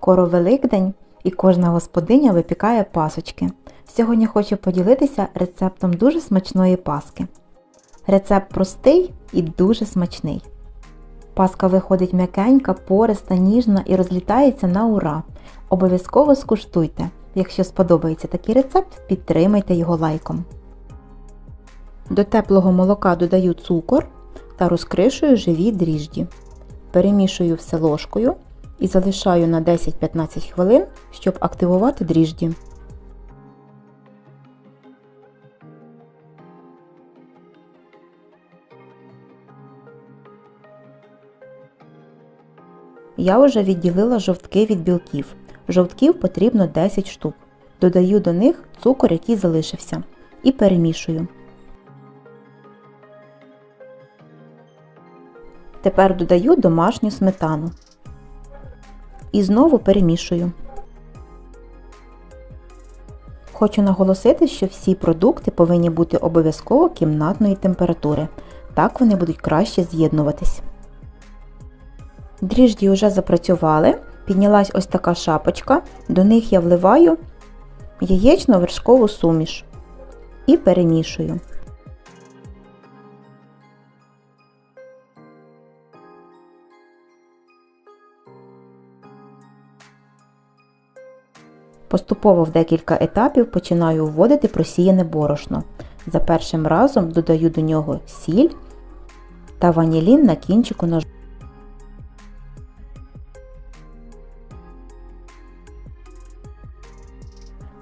Скоро Великдень і кожна господиня випікає пасочки. Сьогодні хочу поділитися рецептом дуже смачної паски. Рецепт простий і дуже смачний. Паска виходить м'якенька, пориста, ніжна і розлітається на ура. Обов'язково скуштуйте. Якщо сподобається такий рецепт, підтримайте його лайком. До теплого молока додаю цукор та розкришую живі дріжджі. Перемішую все ложкою і залишаю на 10-15 хвилин, щоб активувати дріжджі. Я вже відділила жовтки від білків. Жовтків потрібно 10 штук. Додаю до них цукор, який залишився, і перемішую. Тепер додаю домашню сметану. І знову перемішую. Хочу наголосити, що всі продукти повинні бути обов'язково кімнатної температури. Так вони будуть краще з'єднуватись. Дріжджі вже запрацювали, піднялась ось така шапочка, до них я вливаю яєчно-вершкову суміш і перемішую. Поступово в декілька етапів починаю вводити просіяне борошно. За першим разом додаю до нього сіль та ванілін на кінчику ножа.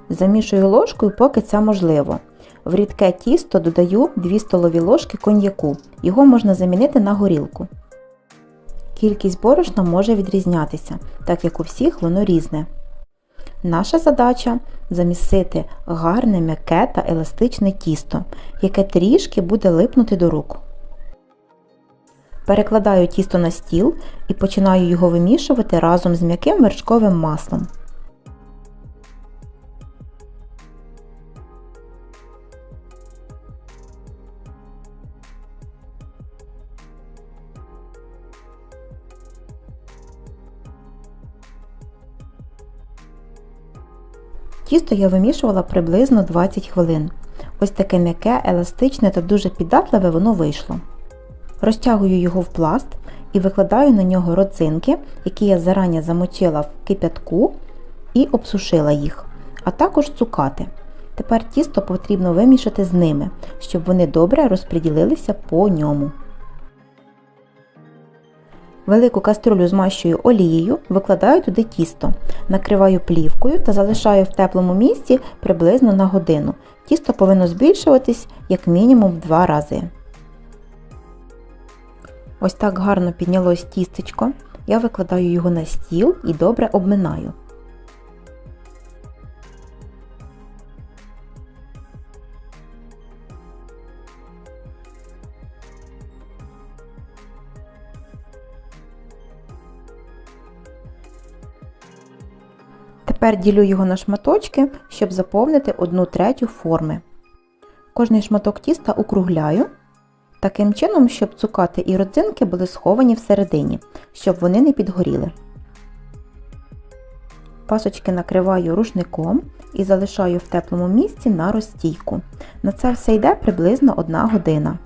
Замішую ложкою, поки це можливо. В рідке тісто додаю 2 столові ложки коньяку. Його можна замінити на горілку. Кількість борошна може відрізнятися, так як у всіх воно різне. Наша задача замісити гарне м'яке та еластичне тісто, яке трішки буде липнути до рук. Перекладаю тісто на стіл і починаю його вимішувати разом з м'яким вершковим маслом. Тісто я вимішувала приблизно 20 хвилин. Ось таке м'яке, еластичне та дуже піддатливе воно вийшло. Розтягую його в пласт і викладаю на нього родзинки, які я зарані замочила в кипятку і обсушила їх, а також цукати. Тепер тісто потрібно вимішати з ними, щоб вони добре розподілилися по ньому. Велику каструлю змащую олією, викладаю туди тісто, накриваю плівкою та залишаю в теплому місці приблизно на годину. Тісто повинно збільшуватись як мінімум в два рази. Ось так гарно піднялось тістечко. Я викладаю його на стіл і добре обминаю. Тепер ділю його на шматочки, щоб заповнити 1 третю форми. Кожний шматок тіста округляю, таким чином, щоб цукати і родзинки були сховані всередині, щоб вони не підгоріли. Пасочки накриваю рушником і залишаю в теплому місці на розстійку. На це все йде приблизно 1 година.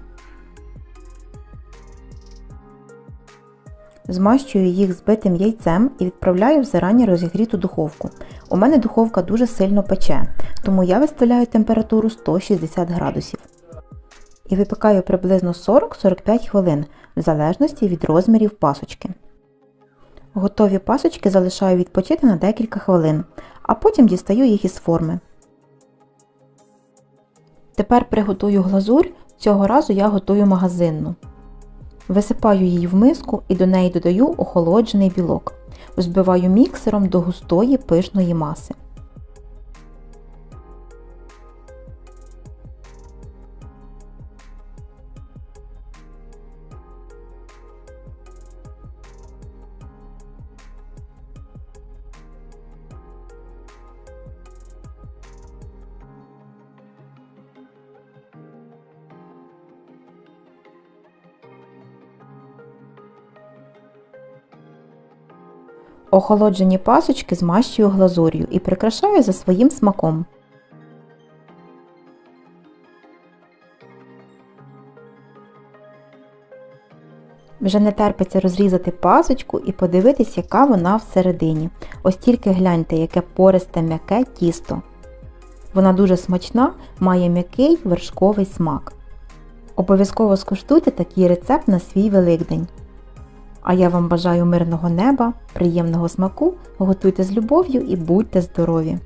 Змащую їх збитим яйцем і відправляю в зарані розігріту духовку. У мене духовка дуже сильно пече, тому я виставляю температуру 160 градусів. І випікаю приблизно 40-45 хвилин, в залежності від розмірів пасочки. Готові пасочки залишаю відпочити на декілька хвилин, а потім дістаю їх із форми. Тепер приготую глазурь, цього разу я готую магазинну. Висипаю її в миску і до неї додаю охолоджений білок. Взбиваю міксером до густої пишної маси. Охолоджені пасочки змащую глазур'ю і прикрашаю за своїм смаком. Вже не терпиться розрізати пасочку і подивитись, яка вона всередині. Ось тільки гляньте, яке пористе м'яке тісто. Вона дуже смачна, має м'який вершковий смак. Обов'язково скуштуйте такий рецепт на свій Великдень. А я вам бажаю мирного неба, приємного смаку, готуйте з любов'ю і будьте здорові!